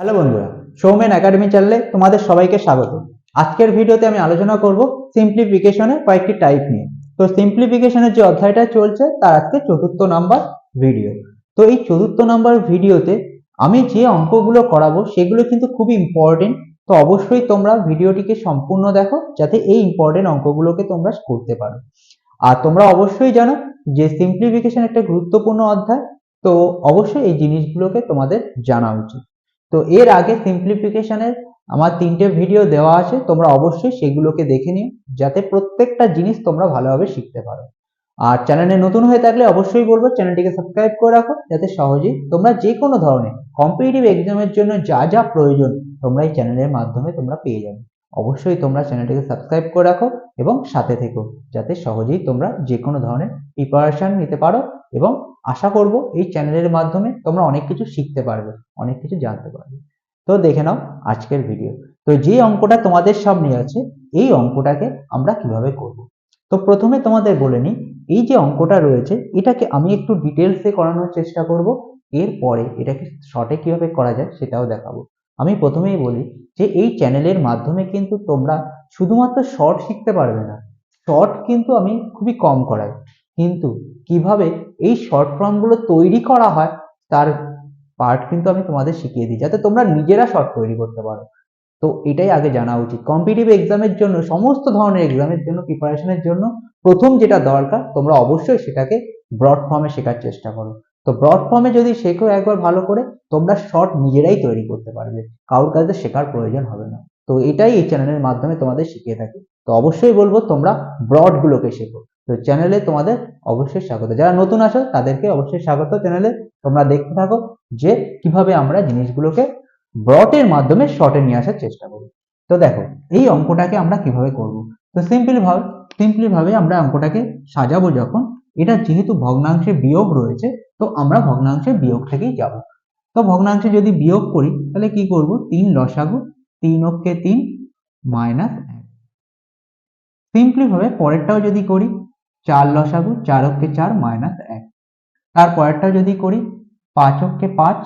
Hello বন্ধুরা Soumen academy চ্যানেলে তোমাদের সবাইকে স্বাগত। আজকের ভিডিওতে আমি আলোচনা করব সিম্পলিফিকেশনের কয়েকটি টাইপ নিয়ে। তো সিম্পলিফিকেশনের যে অধ্যায়টা চলছে, তার আজকে চতুর্থ নাম্বার ভিডিও তো এই চতুর্থ নাম্বার ভিডিওতে আমি যে অঙ্কগুলো করাবো, সেগুলো কিন্তু খুবই ইম্পর্টেন্ট তো অবশ্যই তোমরা ভিডিওটিকে সম্পূর্ণ দেখো, যাতে এই ইম্পর্টেন্ট অঙ্কগুলোকে তোমরা করতে পারো। আর তোমরা অবশ্যই জানো যে সিম্পলিফিকেশন একটা গুরুত্বপূর্ণ অধ্যায়, তো অবশ্যই এই জিনিসগুলোকে তোমাদের জানা উচিত। তো এর আগে সিম্পলিফিকেশনের আমার তিনটে ভিডিও দেওয়া আছে, তোমরা অবশ্যই সেগুলোকে দেখে নিও, যাতে প্রত্যেকটা জিনিস তোমরা ভালোভাবে শিখতে পারো। আর চ্যানেলে নতুন হয়ে থাকলে অবশ্যই বলব চ্যানেলটিকে সাবস্ক্রাইব করে রাখো, যাতে সহজেই তোমরা যে কোনো ধরনের কম্পিটিটিভ এক্সামের জন্য যা যা প্রয়োজন, তোমরা এই চ্যানেলের মাধ্যমে তোমরা পেয়ে যাবে। অবশ্যই তোমরা চ্যানেলটিকে সাবস্ক্রাইব করে রাখো এবং সাথে থেকো, যাতে সহজেই তোমরা যে কোনো ধরনের প্রিপারেশন নিতে পারো এবং আশা করব এই চ্যানেলের মাধ্যমে তোমরা অনেক কিছু শিখতে পারবে, অনেক কিছু জানতে পারবে। তো দেখে নাও আজকের ভিডিও তো যে অঙ্কটা তোমাদের সামনে আছে, এই অঙ্কটাকে আমরা কীভাবে করব? তো প্রথমে তোমাদের বলে নিই, এই যে অঙ্কটা রয়েছে, এটাকে আমি একটু ডিটেলসে করানোর চেষ্টা করব, এরপরে এটাকে শর্টে কীভাবে করা যায় সেটাও দেখাবো। আমি প্রথমেই বলি যে এই চ্যানেলের মাধ্যমে কিন্তু তোমরা শুধুমাত্র শর্ট শিখতে পারবে না। শর্ট কিন্তু আমি খুবই কম করাই। কিন্তু কীভাবে এই শর্ট ফর্মগুলো তৈরি করা হয়, তার পার্ট কিন্তু আমি তোমাদের শিখিয়ে দিই, যাতে তোমরা নিজেরা শর্ট তৈরি করতে পারো। তো এটাই আগে জানা উচিত। কম্পিটিটিভ এক্সামের জন্য, সমস্ত ধরনের এক্সামের জন্য প্রিপারেশনের জন্য প্রথম যেটা দরকার, তোমরা অবশ্যই সেটাকে ব্রড ফর্মে শেখার চেষ্টা করো। তো ব্রড ফর্মে যদি শেখো একবার ভালো করে, তোমরা শর্ট নিজেরাই তৈরি করতে পারবে। কারোর কাছে শেখার প্রয়োজন হবে না। তো এটাই এই চ্যানেলের মাধ্যমে তোমাদের শিখিয়ে থাকি। তো অবশ্যই বলব, তোমরা ব্রড গুলোকে শেখো। তো চ্যানেলে তোমাদের অবশ্যই স্বাগত। যারা নতুন আছো, তাদেরকে অবশ্যই স্বাগত চ্যানেলে তোমরা দেখতে থাকো যে কীভাবে আমরা জিনিসগুলোকে ব্রটের মাধ্যমে শর্টে নিয়ে আসার চেষ্টা করি। তো দেখো, এই অঙ্কটাকে আমরা কীভাবে করব? তো সিম্পল ভাবে সিম্পলি ভাবে আমরা অঙ্কটাকে সাজাবো যখন। এটা যেহেতু ভগ্নাংশে বিয়োগ রয়েছে, তো আমরা ভগ্নাংশে বিয়োগ থেকেই যাব। তো ভগ্নাংশে যদি বিয়োগ করি, তাহলে কি করব? তিন লসাগু, তিন অক্ষে তিন, মাইনাস এক। সিম্পলি ভাবে পরেরটাও যদি করি চার লসাগু, চার অক্ষে চার মাইনাস এক। তার পরেরটাও যদি করি, পাঁচ অক্ষে পাঁচ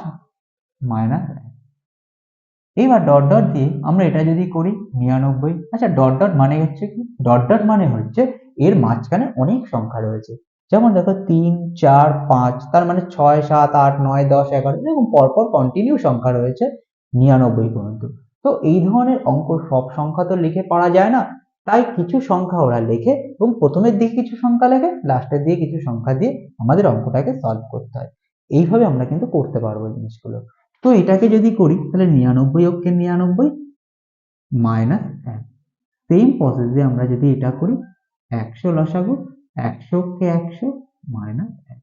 মাইনাস এক। এইবার ডট ডট দিয়ে আমরা এটা যদি করি, নিরানব্বই। আচ্ছা ডট ডট মানে হচ্ছে কি? ডট ডট মানে হচ্ছে এর মাঝখানে অনেক সংখ্যা রয়েছে। যেমন দেখো, তিন, চার, পাঁচ, তার মানে ছয়, সাত, আট, নয়, দশ, এগারো, এরকম পরপর কন্টিনিউ সংখ্যা রয়েছে নিরানব্বই পর্যন্ত। তো এই ধরনের অঙ্ক সব সংখ্যা তো লিখে পারা যায় না। তাই কিছু সংখ্যা ওরা লেখে এবং প্রথমের দিকে কিছু সংখ্যা লেখে লাস্টের দিকে কিছু সংখ্যা দিয়ে আমাদের অঙ্কটাকে সলভ করতে হয়। এইভাবে আমরা কিন্তু করতে পারব জিনিসগুলো। তো এটাকে যদি করি, তাহলে নিরানব্বই অক্ষে নিরানব্বই মাইনাস এক। সেম প্রসেসে আমরা যদি এটা করি, একশো লসাগু, একশো অক্ষে একশো মাইনাস এক।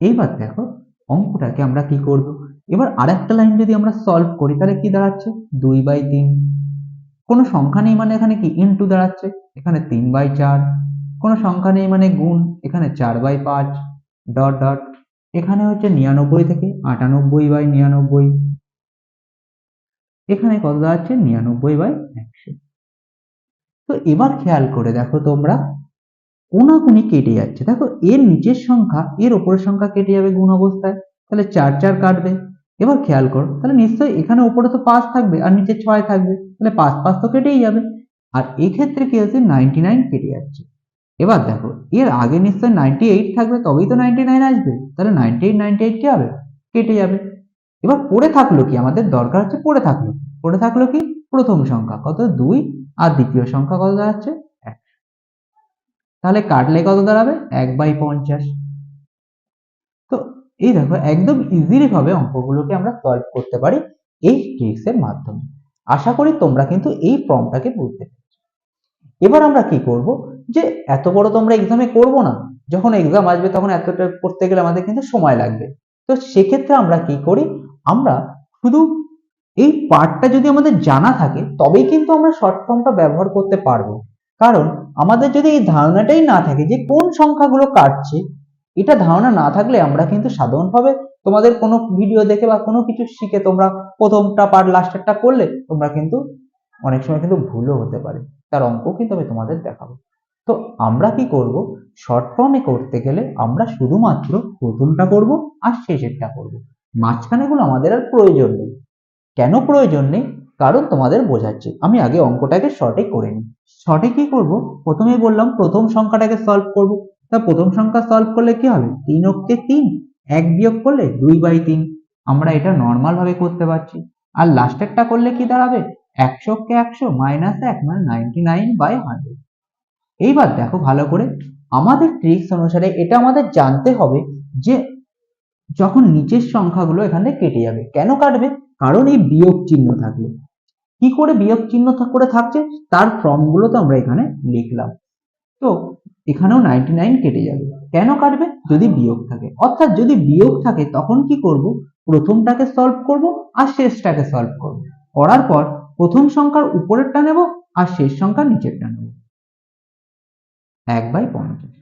এইবার দেখো, অঙ্কটাকে আমরা কি করব? এবার আরেকটা লাইন যদি আমরা সলভ করি, তাহলে কি দাঁড়াচ্ছে? দুই বাই তিন। কোনো সংখ্যা নেই মানে এখানে কি? ইনটু দাঁড়াচ্ছে, এখানে তিন বাই চার। কোনো সংখ্যা নেই মানে গুণ, এখানে চার বাই পাঁচ ডট ডট এখানে হচ্ছে নিরানব্বই থেকে আটানব্বই বাই নিরানব্বই। এখানে কত দাঁড়াচ্ছে? নিরানব্বই বাই একশো। তো এবার খেয়াল করে দেখো তোমরা, কোনাকুনি কেটে যাচ্ছে। দেখো এর নিচের সংখ্যা, এর ওপরের সংখ্যা কেটে যাবে গুণ অবস্থায়। তাহলে চার চার কাটবে। এবার খেয়াল করো, তাহলে নিশ্চয়ই এখানে উপরে তো পাঁচ থাকবে আর নিচে ছয় থাকবে, তাহলে পাঁচ পাঁচ তো কেটেই যাবে। আর এই ক্ষেত্রে কি হচ্ছে নাইনটি নাইন কেটে যাচ্ছে। এবার দেখো, এর আগে নিশ্চয়ই নাইনটি এইট থাকবে, তবেই তো নাইনটি নাইন আসবে। তাহলে নাইনটি এইট নাইনটি এইট কি হবে? কেটে যাবে। এবার পড়ে থাকল কি? আমাদের দরকার হচ্ছে পড়ে থাকল। পড়ে থাকল কি? প্রথম সংখ্যা, কত? দুই। আর দ্বিতীয় সংখ্যা কত দাঁড়াচ্ছে? এক। তাহলে কাটলে কত দাঁড়াবে? এক বাই পঞ্চাশ। তো এই দেখো, একদম ইজিলি ভাবে অঙ্কগুলোকে আমরা সলভ করতে পারি এই ট্রিক্সের মাধ্যমে। আশা করি তোমরা কিন্তু এই ফর্মটাকে বুঝতে এবার আমরা কি করব? যে এত বড় তো আমরা এক্সামে করব না। যখন এক্সাম আসবে তখন এতটা করতে গেলে আমাদের কিন্তু সময় লাগবে। তো সেক্ষেত্রে আমরা কি করি? আমরা শুধু এই পার্টটা যদি আমাদের জানা থাকে, তবেই কিন্তু আমরা শর্ট ফর্মটা ব্যবহার করতে পারব। কারণ আমাদের যদি এই ধারণাটাই না থাকে যে কোন সংখ্যাগুলো কাটছে এটা ধারণা না থাকলে আমরা কিন্তু সাধারণভাবে তোমাদের কোনো ভিডিও দেখে বা কোনো কিছু শিখে তোমরা প্রথমটা পার লাস্টেরটা করলে তোমরা কিন্তু অনেক সময় কিন্তু ভুলও হতে পারে। তার অঙ্ক কিন্তু আমি তোমাদের দেখাবো। তো আমরা কি করব? শর্ট ফর্মে করতে গেলে আমরা শুধুমাত্র প্রথমটা করব আর শেষেরটা করব। মাঝখানেগুলো আমাদের আর প্রয়োজন নেই। কেন প্রয়োজন নেই? কারণ তোমাদের বোঝাচ্ছি। আমি আগে অঙ্কটাকে শর্টে করে নিই। শর্টে কি করব? প্রথমেই বললাম প্রথম সংখ্যাটাকে সলভ করব। তা প্রথম সংখ্যা সলভ করলে কি হবে? তিন অক্ষে তিন, এক বিয়োগ করলে দুই বাই তিন। আমরা এটা নর্মাল ভাবে করতে পারছি। আর লাস্টেরটা করলে কি দাঁড়াবে? একশোকে একশো মাইনাস এক মানে নাইনটি নাইন বাই হান্ড্রেড এইবার দেখো ভালো করে, আমাদের ট্রিক্স অনুসারে এটা আমাদের জানতে হবে যে যখন নিচের সংখ্যাগুলো এখানে কেটে যাবে, কেন কাটবে? কারণ এই বিয়োগ চিহ্ন থাকলে। কি করে বিয়োগ চিহ্ন করে থাকছে? তার ফর্মগুলো তো আমরা এখানে লিখলাম। তো এখানেও নাইনটি নাইন কেটে যাবে। কেন কাটবে? যদি বিয়োগ থাকে। অর্থাৎ যদি বিয়োগ থাকে, তখন কি করব? প্রথমটাকে সলভ করব আর শেষটাকে সলভ করব। করার পর প্রথম সংখ্যার উপরেরটা নেব আর শেষ সংখ্যার নিচেরটা নেব। এক বাই পঞ্চাশ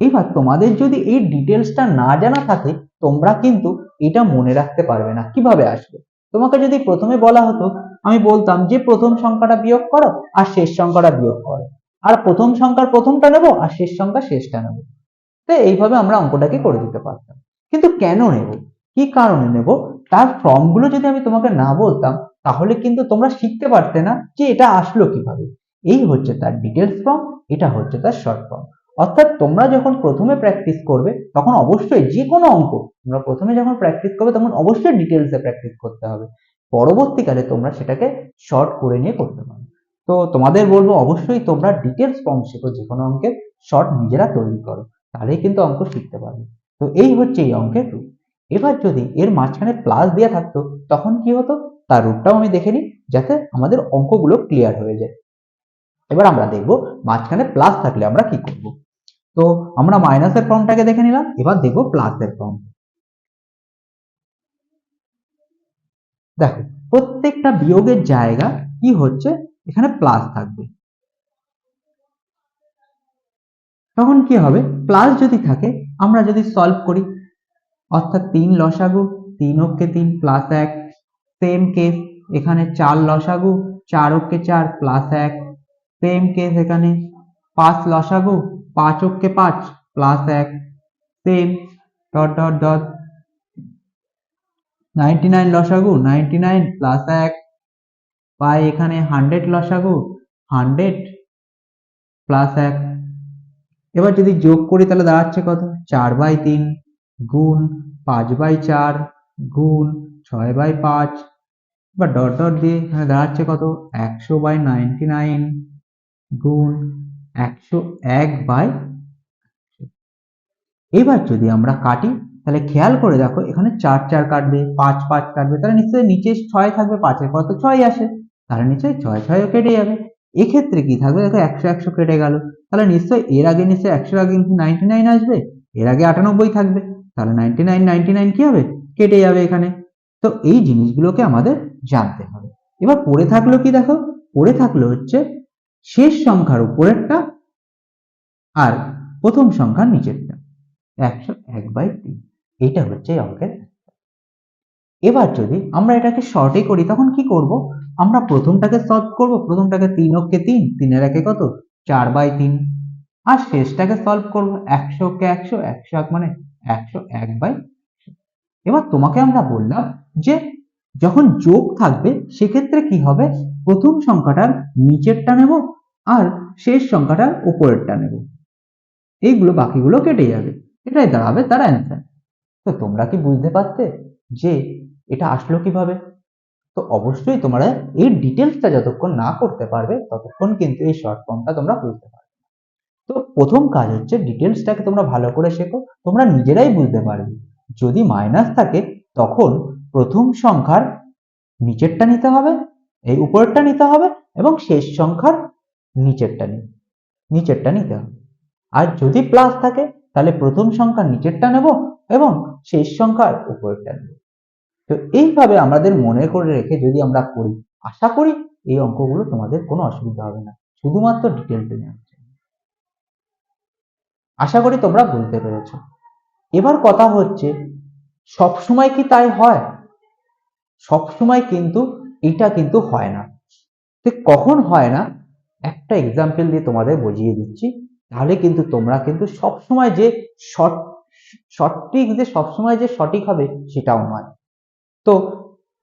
এবার তোমাদের যদি এই ডিটেলসটা না জানা থাকে, তোমরা কিন্তু এটা মনে রাখতে পারবে না। কীভাবে আসবে? তোমাকে যদি প্রথমে বলা হতো, আমি বলতাম যে প্রথম সংখ্যাটা বিয়োগ করো আর শেষ সংখ্যাটা বিয়োগ করো। আর প্রথম সংখ্যার প্রথমটা নেব আর শেষ সংখ্যা শেষটা নেব। তো এইভাবে আমরা অঙ্কটাকে করে দিতে পারতাম। কিন্তু কেন নেব? কি কারণে নেব? তার ফর্মগুলো যদি আমি তোমাকে না বলতাম, তাহলে কিন্তু তোমরা শিখতে পারতে না যে এটা আসলো কীভাবে। এই হচ্ছে তার ডিটেলস ফর্ম এটা হচ্ছে তার শর্ট ফর্ম অর্থাৎ তোমরা যখন প্রথমে প্র্যাকটিস করবে, তখন অবশ্যই যে কোনো অঙ্ক, তোমরা প্রথমে যখন প্র্যাকটিস করবে, তখন অবশ্যই ডিটেলসে প্র্যাকটিস করতে হবে। পরবর্তীকালে তোমরা সেটাকে শর্ট করে নিয়ে করতে পারো তো তোমাদের বলব অবশ্যই তোমরা ডিটেলস ফর্ম শেখো যে কোনো অঙ্কের শর্ট নিজেরা তৈরি করো, তাহলেই কিন্তু অঙ্ক শিখতে পারবে। তো এই হচ্ছে এই অঙ্কের রূপ। এবার যদি এর মাঝখানে প্লাস দেওয়া থাকতো, তখন কি হতো? তার রূপটাও আমি দেখে নিই, যাতে আমাদের অঙ্কগুলো ক্লিয়ার হয়ে যায়। এবার আমরা দেখব মাঝখানে প্লাস থাকলে আমরা কি করব। তো আমরা মাইনাসের ফর্মটাকে দেখে নিলাম, এবার দেখব প্লাসের ফর্ম দেখো, প্রত্যেকটা বিয়োগের জায়গা কি হচ্ছে? এখানে প্লাস থাকবে। তখন কি হবে? প্লাস যদি থাকে, আমরা যদি সলভ করি, অর্থাৎ তিন লসাগু, তিন অক্ষে তিন প্লাস এক সেম কেস এখানে চার লসাগু, চার অক্ষে চার প্লাস এক সেম কেস এখানে পাঁচ লসাগু, পাঁচ অক্ষে পাঁচ প্লাস এক same dot dot dot ninety nine লসাগু নাইনটি নাইন প্লাস এক পাই এখানে হান্ড্রেড লসাগু হান্ড্রেড প্লাস এক। এবার যদি যোগ করি তাহলে দাঁড়াচ্ছে কত? চার বাই তিন গুণ পাঁচ বাই চার গুণ ছয় বাই পাঁচ। বা ডট ডট দিয়ে এখানে দাঁড়াচ্ছে কত? একশো বাই নাইনটি নাইন গুণ একশো এক বাই এবার যদি আমরা কাটি, তাহলে খেয়াল করে দেখো এখানে চার চার কাটবে, পাঁচ পাঁচ কাটবে, তাহলে নিশ্চয়ই নিচে ছয় থাকবে, পাঁচের পর তো ছয় আসে। তাহলে নিশ্চয়ই ছয় ছয়ও কেটে যাবে। এক্ষেত্রে কি থাকবে? দেখো একশো একশো কেটে গেল। তাহলে নিশ্চয়ই এর আগে নিশ্চয়ই একশোর আগে নাইনটি নাইন আসবে। এর আগে আটানব্বই থাকবে। তাহলে নাইনটি নাইন নাইনটি নাইন কি হবে? কেটে যাবে এখানে। তো এই জিনিসগুলোকে আমাদের জানতে হবে। এবার পড়ে থাকল কি দেখো? পড়ে থাকল হচ্ছে শেষ সংখ্যার উপরেরটা আর প্রথম সংখ্যার নিচেরটা। একশো এক বাই তিন। এইটা হচ্ছে অঙ্কের এবার যদি আমরা এটাকে শর্টে করি, তখন কি করব? আমরা প্রথমটাকে সলভ করব, প্রথমটাকে তিন অক্ষে তিন, তিনের একে কত? চার বাই তিন। আর শেষটাকে সলভ করব, একশো কে একশো একশো এক মানে একশো এক বাই এবার তোমাকে আমরা বললাম যে যখন যোগ থাকবে, সেক্ষেত্রে কি হবে? প্রথম সংখ্যাটার নিচেরটা নেব আর শেষ সংখ্যাটার উপরেরটা নেব। এইগুলো বাকিগুলো কেটে যাবে। এটাই দাঁড়াবে তার অ্যান্সার তো তোমরা কি বুঝতে পারতে যে এটা আসলো কীভাবে? তো অবশ্যই তোমরা এই ডিটেলসটা যতক্ষণ না করতে পারবে, ততক্ষণ কিন্তু এই শর্ট ফর্মটা তোমরা বুঝতে পারবে। তো প্রথম কাজ হচ্ছে ডিটেলসটাকে তোমরা ভালো করে শেখো, তোমরা নিজেরাই বুঝতে পারবে। যদি মাইনাস থাকে, তখন প্রথম সংখ্যার নিচেরটা নিতে হবে, এই উপরেরটা নিতে হবে এবং শেষ সংখ্যার নিচেরটা নি নিচেরটা নিতে হবে। আর যদি প্লাস থাকে, তাহলে প্রথম সংখ্যার নিচেরটা নেব এবং শেষ সংখ্যার উপরেরটা নেব। তো এইভাবে আমাদের মনে করে রেখে যদি আমরা করি, আশা করি এই অঙ্কগুলো তোমাদের কোনো অসুবিধা হবে না। শুধুমাত্র ডিটেলসে নেওয়ার জন্য। আশা করি তোমরা বুঝতে পেরেছ। এবার কথা হচ্ছে সব সময় কি তাই হয়? সব সময় কিন্তু এটা কিন্তু হয় না। তো কখন হয় না? একটা এক্সাম্পল দিয়ে তোমাদের বুঝিয়ে দিচ্ছি। তাহলে কিন্তু তোমরা কিন্তু সব সময় যে সঠিক যে সবসময় যে সঠিক হবে সেটাও নয়। তো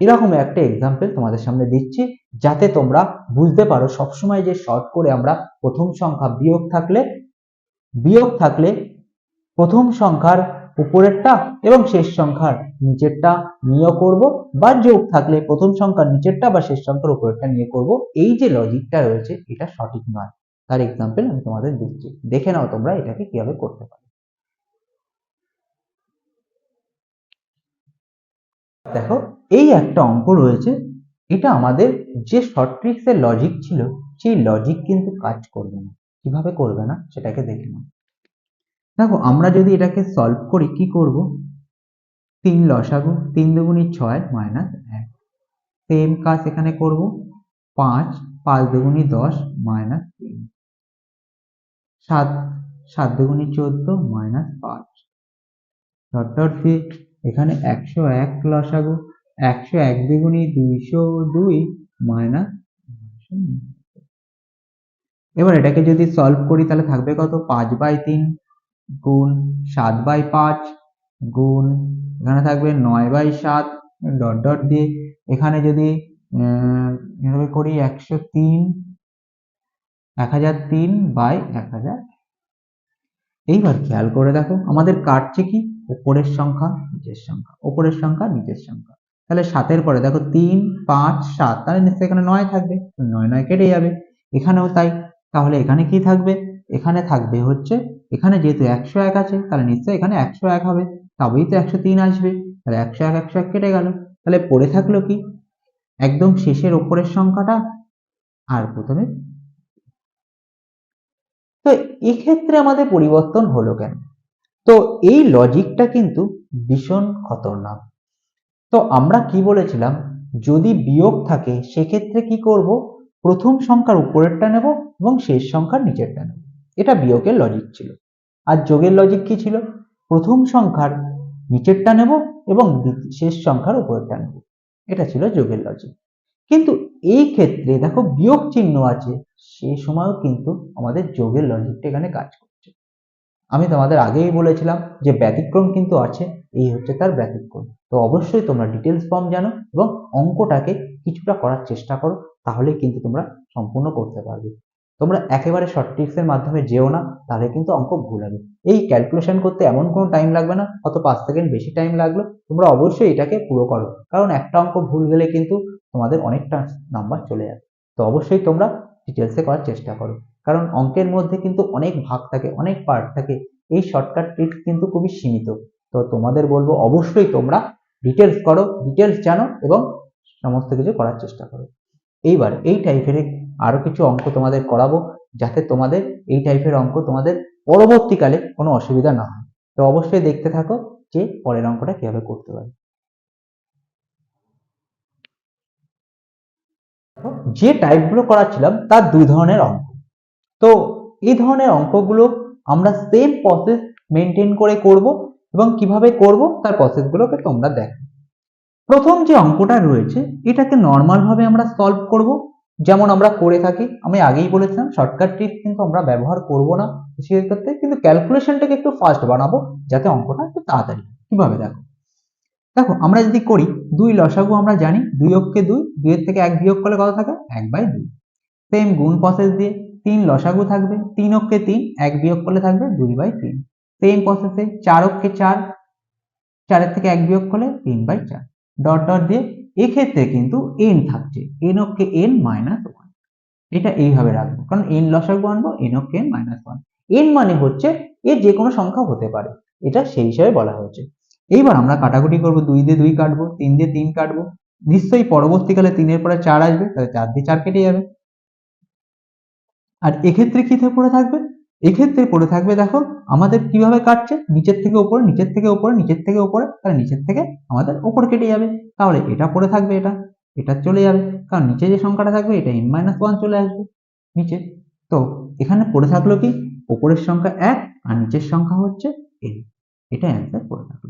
এরকম একটা এক্সাম্পল তোমাদের সামনে দিচ্ছি, যাতে তোমরা বুঝতে পারো সবসময় যে শর্ট করে আমরা প্রথম সংখ্যা বিয়োগ থাকলে বিয়োগ থাকলে প্রথম সংখ্যার উপরেরটা এবং শেষ সংখ্যার নিচেরটা নিয়ে করব, বা যোগ থাকলে প্রথম সংখ্যার নিচেরটা বা শেষ সংখ্যার উপরেরটা নিয়ে করব। এই যে লজিকটা রয়েছে, এটা সঠিক নয়। তার এক্সাম্পল আমি তোমাদের দিচ্ছি। দেখে নাও তোমরা এটাকে কীভাবে করতে পারো। দেখো, এই একটা অঙ্ক রয়েছে, এটা আমাদের যে শর্ট ট্রিক্স এর লজিক ছিল, সেই লজিক কিন্তু কাজ করবে না। কীভাবে করবে না, সেটাকে দেখে নাও। দেখো, আমরা যদি এটাকে সলভ করি, কি করব? তিন লসাগু, তিন দুগুণি ছয় মাইনাস এক। সেম কাজ এখানে করব, পাঁচ পাঁচ দুগুণি দশ মাইনাস তিন। সাত সাত দুগুণি চোদ্দ মাইনাস পাঁচ। ডট ডট দিয়ে এখানে একশো এক লসাগু একশো এক দ্বিগুণি দুইশো দুই মাইনাস এবার এটাকে যদি সলভ করি, তাহলে থাকবে কত? পাঁচ বাই তিন গুণ সাত বাই পাঁচ গুণ, এখানে থাকবে নয় বাই সাত ডট ডট দিয়ে। এখানে যদি এভাবে করি, একশো তিন, এক হাজার তিন বাই এক হাজার। এইবার খেয়াল করে দেখো, আমাদের কাটছে কি? উপরের সংখ্যা, নিচের সংখ্যা। উপরের সংখ্যা, নিচের সংখ্যা। তাহলে সাতের পরে দেখো তিন, পাঁচ, সাত। তাহলে নিশ্চয়ই এখানে নয় থাকবে। নয় নয় কেটে যাবে। এখানেও তাই। তাহলে এখানে কি থাকবে? এখানে থাকবে হচ্ছে, এখানে যেহেতু একশো এক আছে, তাহলে নিশ্চয়ই এখানে একশো এক হবে। তবেই তো একশো তিন আসবে। তাহলে একশো এক একশো এক কেটে গেল। তাহলে পড়ে থাকল কি? একদম শেষের ওপরের সংখ্যাটা। আর প্রথমে? তো এক্ষেত্রে আমাদের পরিবর্তন হলো কেন? এই লজিকটা কিন্তু ভীষণ খতরনাক। তো আমরা কি বলেছিলাম? যদি বিয়োগ থাকে, সেক্ষেত্রে কি করব? প্রথম সংখ্যার উপরেরটা নেব এবং শেষ সংখ্যার নিচেরটা নেব। এটা বিয়োগের লজিক ছিল। আর যোগের লজিক কি ছিল? প্রথম সংখ্যার নিচেরটা নেব এবং শেষ সংখ্যার উপরেরটা নেব। এটা ছিল যোগের লজিক কিন্তু এই ক্ষেত্রে দেখো বিয়োগ চিহ্ন আছে, সে সময়ও কিন্তু আমাদের যোগের লজিকটা এখানে কাজ করছে। আমি তোমাদের আগেই বলেছিলাম যে ব্যতিক্রম কিন্তু আছে, এই হচ্ছে তার ব্যতিক্রম। তো অবশ্যই তোমরা ডিটেলস ফর্ম জানো এবং অঙ্কটাকে কিছুটা করার চেষ্টা করো তাহলে কিন্তু তোমরা সম্পূর্ণ করতে পারবে। তোমরা একেবারে শর্ট ট্রিক্সের মাধ্যমে যেও না, তাহলে কিন্তু অঙ্ক ভুল হবে। এই ক্যালকুলেশন করতে এমন কোনো টাইম লাগবে না হয়তো পাঁচ সেকেন্ড বেশি টাইম লাগল, তোমরা অবশ্যই এটাকে পুরো করো। কারণ একটা অঙ্ক ভুল গেলে কিন্তু তোমাদের অনেকটা নাম্বার চলে যাবে। তো অবশ্যই তোমরা ডিটেলসে করার চেষ্টা করো। কারণ অঙ্কের মধ্যে কিন্তু অনেক ভাগ থাকে, অনেক পার্ট থাকে। এই শর্টকাট ট্রিক্স কিন্তু খুবই সীমিত। তো তোমাদের বলব অবশ্যই তোমরা ডিটেলস করো ডিটেলস জানো এবং সমস্ত কিছু করার চেষ্টা করো। এইবার এই টাইপের আরও কিছু অঙ্ক তোমাদের করাবো, যাতে তোমাদের এই টাইপের অঙ্ক তোমাদের পরবর্তীকালে কোনো অসুবিধা না হয়। তো অবশ্যই দেখতে থাকো যে পরের অঙ্কটা কীভাবে করতে পারি যে টাইপগুলো করাচ্ছিলাম, তার দুই ধরনের অঙ্ক। তো এই ধরনের অঙ্কগুলো আমরা সেম প্রসেস মেনটেন করে করব এবং কীভাবে করব, তার প্রসেসগুলোকে তোমরা দেখো। প্রথম যে অঙ্কটা রয়েছে, এটাকে নর্মাল ভাবে আমরা সলভ করব। যেমন আমরা করে থাকি, আমি আগেই বলেছিলাম শর্টকাট ট্রিক কিন্তু আমরা ব্যবহার করব না সেই ক্ষেত্রে। কিন্তু ক্যালকুলেশনটাকে একটু ফাস্ট বানাবো, যাতে অঙ্কটা একটু তাড়াতাড়ি কীভাবে দেখো? দেখো, আমরা যদি করি দুই লসাগু আমরা জানি দুই অক্ষে দুই, দুইয়ের থেকে এক বিয়োগ করলে কত থাকে? এক বাই দুই। সেম গুণ প্রসেস দিয়ে তিন লসাগু থাকবে, তিন অক্ষে তিন, এক বিয়োগ করলে থাকবে দুই বাই তিন। সেম প্রসেসে চার অক্ষে চার, চারের থেকে এক বিয়োগ করলে তিন বাই চার। ডট ডট দিয়ে এক্ষেত্রে কিন্তু এন থাকছে এন অক্ষে এন মাইনাস ওয়ান এটা এইভাবে রাখব, কারণ এন লসাগু আনব এন অক্ষে এন মাইনাস ওয়ান এন মানে হচ্ছে এর যে কোনো সংখ্যা হতে পারে, এটা সেই হিসাবে বলা হয়েছে। এইবার আমরা কাটাকুটি করব, দুই দিয়ে দুই কাটবো, তিন দিয়ে তিন কাটবো। নিশ্চয়ই পরবর্তীকালে তিনের পরে চার আসবে, তাহলে চার দিয়ে চার কেটে যাবে। আর এক্ষেত্রে কি পড়ে থাকবে? এক্ষেত্রে পড়ে থাকবে দেখো, আমাদের কীভাবে কাটছে? নিচের থেকে উপরে, নিচের থেকে উপরে, নিচের থেকে উপরে, তাহলে নিচের থেকে আমাদের উপরে কেটে যাবে। তাহলে এটা পড়ে থাকবে এটা এটা চলে যাবে। কারণ নিচে যে সংখ্যাটা থাকবে, এটা এন মাইনাস ওয়ান চলে আসবে নিচে। তো এখানে পড়ে থাকল কি? উপরের সংখ্যা এক আর নিচের সংখ্যা হচ্ছে এন এটা অ্যান্সার পড়ে থাকল।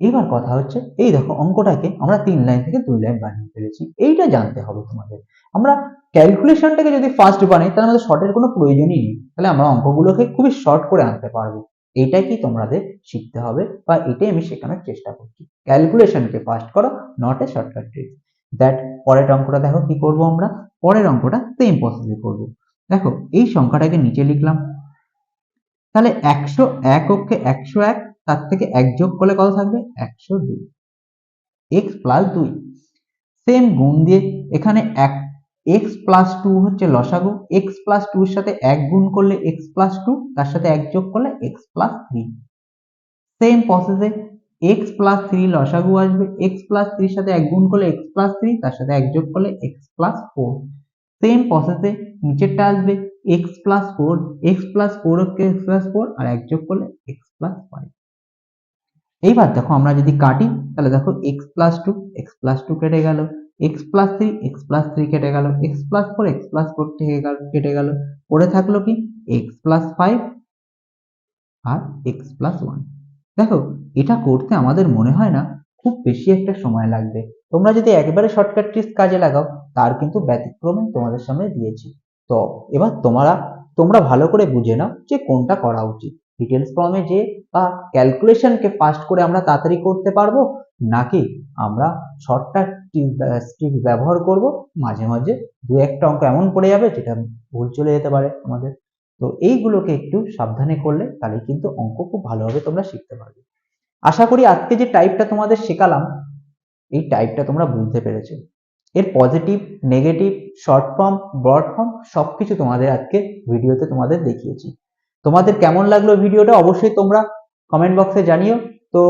এবার কথা হচ্ছে, এই দেখো অঙ্কটাকে আমরা তিন লাইন থেকে দুই লাইন বানিয়ে ফেলেছি। এইটা জানতে হবে তোমাদের। আমরা ক্যালকুলেশনটাকে যদি ফাস্ট বানাই, তাহলে আমাদের শর্টের কোনো প্রয়োজনই নেই। তাহলে আমরা অঙ্কগুলোকে খুবই শর্ট করে আনতে পারব। এইটাই কি তোমাদের শিখতে হবে বা এটাই আমি শেখানোর চেষ্টা করছি। ক্যালকুলেশনকে ফার্স্ট করো not a shortcut tricks that পরের অঙ্কটা দেখো কি করব আমরা? পরের অঙ্কটা সেম প্রসেসে করব। দেখো, এই সংখ্যাটাকে নিচে লিখলাম। তাহলে একশো এক অক্ষে একশো এক তার থেকে এক যোগ করলে কত থাকবে একশো দুই এক্স প্লাস দুই সেম গুণ দিয়ে এখানে এক এক্স প্লাস টু হচ্ছে লসাগু এক্স প্লাস টুর সাথে এক গুণ করলে এক্স প্লাস টু তার সাথে এক যোগ করলে এক্স প্লাস থ্রি সেম প্রসেসে এক্স প্লাস থ্রি লসাগু আসবে এক্স প্লাস থ্রির সাথে এক গুণ করলে এক্স প্লাস থ্রি তার সাথে এক যোগ করলে এক্স প্লাস ফোর সেম প্রসেসে নিচেরটা আসবে x plus four x plus four x plus four আর এক যোগ করলে এক্স প্লাস ফাইভ এইবার দেখো আমরা যদি কাটি, তাহলে দেখো x plus two x plus two কেটে গেল x plus three x plus three কেটে গেল x plus four x plus four থেকে কেটে গেল। পড়ে থাকল কি? এক্স প্লাস ফাইভ আর এক্স প্লাস ওয়ান দেখো, এটা করতে আমাদের মনে হয় না, খুব বেশি একটা সময় লাগবে। তোমরা যদি একবারে শর্টকাট ট্রিক্স কাজে লাগাও, তার কিন্তু ব্যতিক্রমে তোমাদের সামনে দিয়েছি। তো, এবার তোমরা তোমরা ভালো করে বুঝে নাও যে কোনটা করা উচিত। ডিটেলস ফর্মে যে, বা ক্যালকুলেশনকে ফাস্ট করে আমরা তাড়াতাড়ি করতে পারব, নাকি আমরা শর্টকাট ট্রিক ব্যবহার করব, মাঝে মাঝে দু একটা অঙ্ক এমন পড়ে যাবে যেটা ভুল চলে যেতে পারে আমাদের। তো এইগুলোকে একটু সাবধানে করলে তাহলে কিন্তু অঙ্ক খুব ভালোভাবে তোমরা শিখতে পারবে। আশা করি আজকে যে টাইপটা তোমাদের শেখালাম, এই টাইপটা তোমরা বুঝতে পেরেছ। এর positive negative short form broad form সবকিছু তোমাদের আজকে ভিডিওতে তোমাদের দেখিয়েছি। তোমাদের কেমন লাগল ভিডিওটা অবশ্যই তোমরা কমেন্ট বক্সে জানিও। তো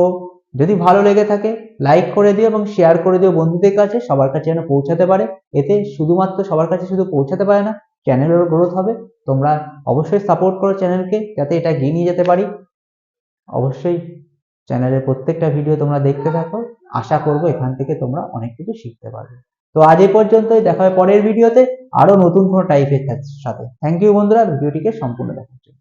যদি ভালো লেগে থাকে লাইক করে দিও এবং শেয়ার করে দিও বন্ধুদের কাছে, সবার কাছে যেন পৌঁছাতে পারে। এতে শুধুমাত্র সবার কাছে শুধু পৌঁছাতে পারে না চ্যানেলেরও গ্রোথ হবে। তোমরা অবশ্যই সাপোর্ট করো চ্যানেলকে যাতে এটা এগিয়ে নিয়ে যেতে পারি। অবশ্যই চ্যানেলের প্রত্যেকটা ভিডিও তোমরা দেখতে থাকো। আশা করব এখান থেকে তোমরা অনেক কিছু শিখতে পারবে। তো আজ এই পর্যন্তই, দেখা হয় পরের ভিডিওতে আরও নতুন কোনো টাইপের সাথে। থ্যাংক ইউ বন্ধুরা, ভিডিওটিকে সম্পূর্ণ দেখার জন্য।